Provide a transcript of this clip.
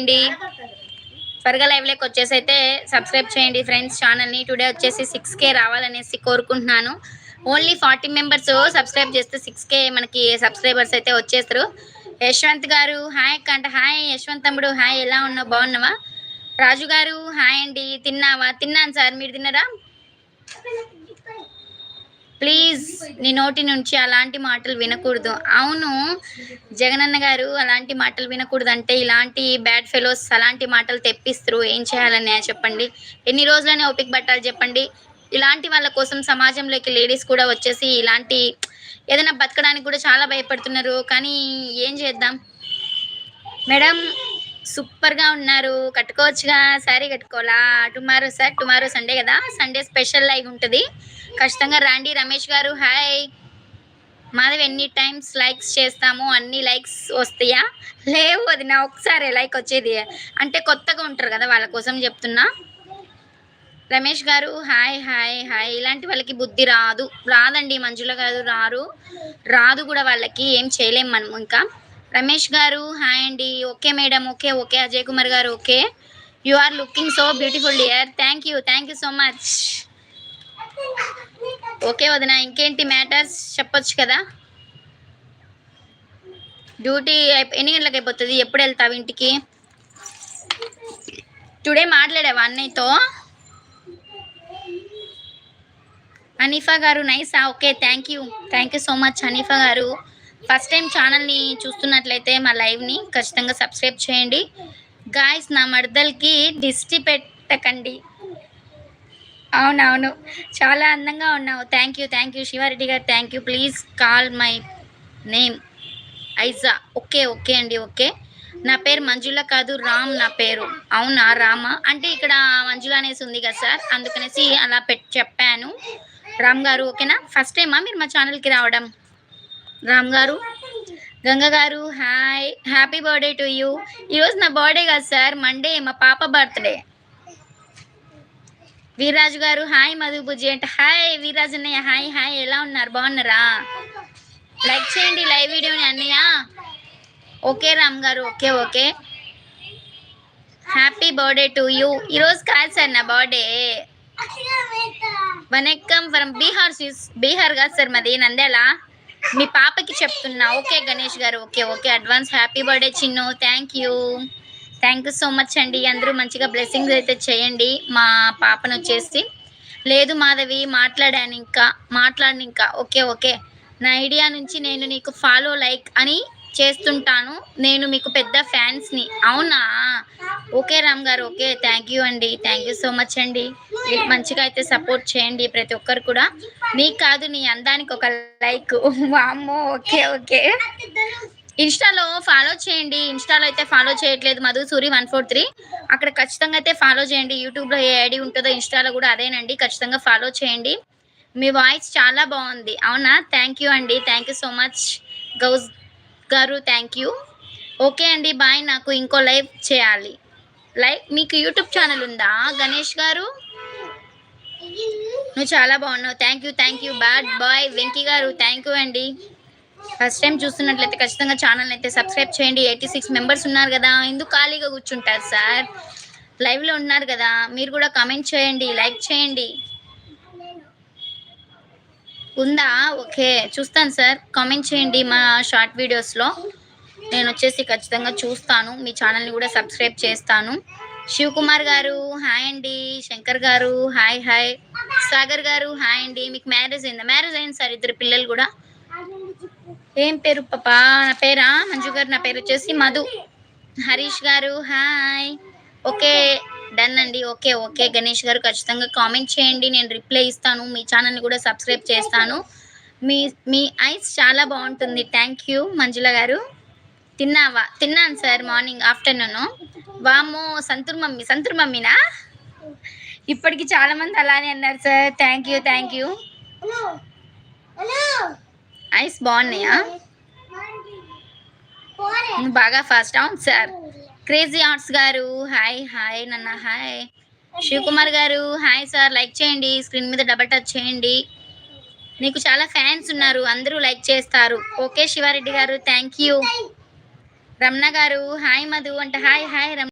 చేయండి. త్వరగా లైవ్లోకి వచ్చేసి అయితే సబ్స్క్రైబ్ చేయండి ఫ్రెండ్స్ ఛానల్ని టుడే వచ్చేసి సిక్స్ కే రావాలనేసి కోరుకుంటున్నాను. ఓన్లీ ఫార్టీ మెంబర్స్ సబ్స్క్రైబ్ చేస్తే సిక్స్ కే మనకి సబ్స్క్రైబర్స్ అయితే వచ్చేస్తారు. యశ్వంత్ గారు హాయ్ అక్క అంటే. హాయ్ యశ్వంత్ తమ్ముడు హాయ్ ఎలా ఉన్నావు? బాగున్నావా? రాజు గారు హాయ్ అండి. తిన్నావా? తిన్నాను సార్. మీరు తిన్నారా? ప్లీజ్ నీ నోటి నుంచి అలాంటి మాటలు వినకూడదు. అవును జగనన్న గారు అలాంటి మాటలు వినకూడదు అంటే ఇలాంటి బ్యాడ్ ఫెలోస్ అలాంటి మాటలు తెప్పిస్తారు. ఏం చేయాలని చెప్పండి? ఎన్ని రోజులనే ఓపిక పట్టాలి చెప్పండి? ఇలాంటి వాళ్ళ కోసం సమాజంలోకి లేడీస్ కూడా వచ్చేసి ఇలాంటి ఏదైనా బతకడానికి కూడా చాలా భయపడుతున్నారు. కానీ ఏం చేద్దాం? మేడం సూపర్గా ఉన్నారు. కట్టుకోవచ్చుగా. శారీ కట్టుకోవాలా? టుమారో సార్ టుమారో సండే కదా? సండే స్పెషల్ లైవ్ ఉంటుంది. ఖచ్చితంగా రండి. రమేష్ గారు హాయ్. మాధవ్ ఎన్ని టైమ్స్ లైక్స్ చేస్తాము? అన్ని లైక్స్ వస్తాయా? లేవు అది నా ఒకసారి లైక్ వచ్చేది. అంటే కొత్తగా ఉంటారు కదా వాళ్ళ కోసం చెప్తున్నా. రమేష్ గారు హాయ్ హాయ్ హాయ్. ఇలాంటి వాళ్ళకి బుద్ధి రాదు. రాదండి మంజుల గారు రారు. రాదు కూడా వాళ్ళకి ఏం చేయలేం మనం ఇంకా. రమేష్ గారు హాయ్ అండి. Okay madam okay okay. Ajay Kumar garu okay. You are looking so beautiful dear thank you thank you so much okay వదిన ఇంకేంటి మ్యాటర్స్ చెప్పొచ్చు కదా? డ్యూటీ ఎన్ని గంటలకు అయిపోతుంది? ఎప్పుడు వెళ్తావు ఇంటికి? టుడే మాట్లాడావా అన్నయ్యతో? హనీఫా గారు నైసా? Okay thank you thank you so much Hanifa garu. First time ఛానల్ని చూస్తున్నట్లయితే మా లైవ్ని ఖచ్చితంగా సబ్స్క్రైబ్ చేయండి. గాయస్ నా మడదలకి దిష్టి పెట్టకండి. అవునవును. చాలా అందంగా ఉన్నావు. Thank you thank you Sivareddy garu thank you please call my name Aiza okay okay అండి ఓకే నా పేరు మంజుల కాదు రామ్ నా పేరు. అవునా రామ? అంటే ఇక్కడ మంజుల అనేసి ఉంది కదా సార్. అందుకనేసి అలా పెట్ చెప్పాను. రామ్ గారు ఓకేనా? ఫస్ట్ టైమా మీరు మా ఛానల్కి రావడం? Ram garu? Ganga garu hi happy birthday to you ఈరోజు నా బర్త్డే కదా సార్. మండే మా పాప బర్త్డే వీర్రాజు గారు హాయ్ మధు బుజ్జి అంటే హాయ్ వీర్రాజు అన్నయ్య హాయ్ హాయ్ ఎలా ఉన్నారు? బాగున్నారా? లైక్ చేయండి లైవ్ వీడియోని అన్నయ్య. Okay Ram garu okay okay. Happy birthday to you ఈరోజు కాదు సార్ నా బర్త్డే వనక్కం ఫ్రమ్ బీహార్ బీహార్ కాదు సార్ మాది నందేలా మీ పాపకి చెప్తున్నా. Okay Ganesh garu okay okay. Advance happy birthday Chinnu. Thank you thank you so much అండి. అందరూ మంచిగా బ్లెస్సింగ్స్ అయితే చేయండి. మా పాపను వచ్చేసి. లేదు మాధవి మాట్లాడాను ఇంకా మాట్లాడిన ఇంకా. ఓకే ఓకే నా ఐడియా నుంచి నేను నీకు ఫాలో లైక్ అని చేస్తుంటాను. నేను మీకు పెద్ద ఫ్యాన్స్ని అవునా? Okay Ram garu. Okay thank you అండి. థ్యాంక్ యూ సో మచ్ అండి. మంచిగా అయితే సపోర్ట్ చేయండి ప్రతి ఒక్కరు కూడా. నీకు కాదు నీ అందానికి ఒక లైక్ వామ్మో ఓకే ఓకే ఇన్స్టాలో ఫాలో చేయండి. ఇన్స్టాలో అయితే ఫాలో చేయట్లేదు Madhu Suri one four three. అక్కడ ఖచ్చితంగా అయితే ఫాలో చేయండి. యూట్యూబ్లో ఏ ఐడి ఉంటుందో ఇన్స్టాలో కూడా అదేనండి. ఖచ్చితంగా ఫాలో చేయండి. మీ వాయిస్ చాలా బాగుంది. అవునా? థ్యాంక్ యూ అండి. Thank you so much Gouse garu thank you okay అండి. బాయ్ నాకు ఇంకో లైవ్ చేయాలి. లైవ్ మీకు యూట్యూబ్ ఛానల్ ఉందా? గణేష్ గారు? నువ్వు చాలా బాగున్నావు. Thank you thank you bad boy Venky garu thank you అండి. ఫస్ట్ టైం చూస్తున్నట్లయితే ఖచ్చితంగా ఛానల్ అయితే సబ్స్క్రైబ్ చేయండి. ఎయిటీ సిక్స్ మెంబర్స్ ఉన్నారు కదా. ఎందుకు ఖాళీగా కూర్చుంటారు సార్? లైవ్లో ఉన్నారు కదా. మీరు కూడా కామెంట్ చేయండి లైక్ చేయండి. ఉందా? ఓకే. చూస్తాను సార్. కామెంట్ చేయండి మా షార్ట్ వీడియోస్లో నేను వచ్చేసి ఖచ్చితంగా చూస్తాను. మీ ఛానల్ని కూడా సబ్స్క్రైబ్ చేస్తాను. శివకుమార్ గారు హాయ్ అండి. శంకర్ గారు హాయ్ హాయ్ సాగర్ గారు హాయ్ అండి. మీకు మ్యారేజ్ అయిందా? మ్యారేజ్ అయింది సార్ ఇద్దరు పిల్లలు కూడా. ఏం పేరు? పాపా నా పేరా? మంజు గారు నా పేరు వచ్చేసి Madhu. Harish garu hi. Okay done అండి. Okay okay. గణేష్ గారు ఖచ్చితంగా కామెంట్ చేయండి. నేను రిప్లై ఇస్తాను. మీ ఛానల్ని కూడా సబ్స్క్రైబ్ చేస్తాను. మీ మీ ఐస్ చాలా బాగుంటుంది. థ్యాంక్ యూ మంజుల గారు. తిన్నావా? తిన్నాను సార్ మార్నింగ్ ఆఫ్టర్నూన్. వామ్మో సంతూర్ మమ్మీ సంతూర్ మమ్మీనా? ఇప్పటికి చాలా మంది అలానే అన్నారు sir. Thank you thank you. Eyes బాగున్నాయా? బాగా ఫాస్ట్ అవును sir crazy arts garu hi hi నన్న hi Shivakumar garu hi sir like చేయండి స్క్రీన్ మీద డబల్ టచ్ చేయండి. నీకు చాలా ఫ్యాన్స్ ఉన్నారు అందరూ లైక్ చేస్తారు. ఓకే శివారెడ్డి గారు థ్యాంక్ యూ రమణ గారు హాయ్ మధు అంటే హాయ్ హాయ్ రమణ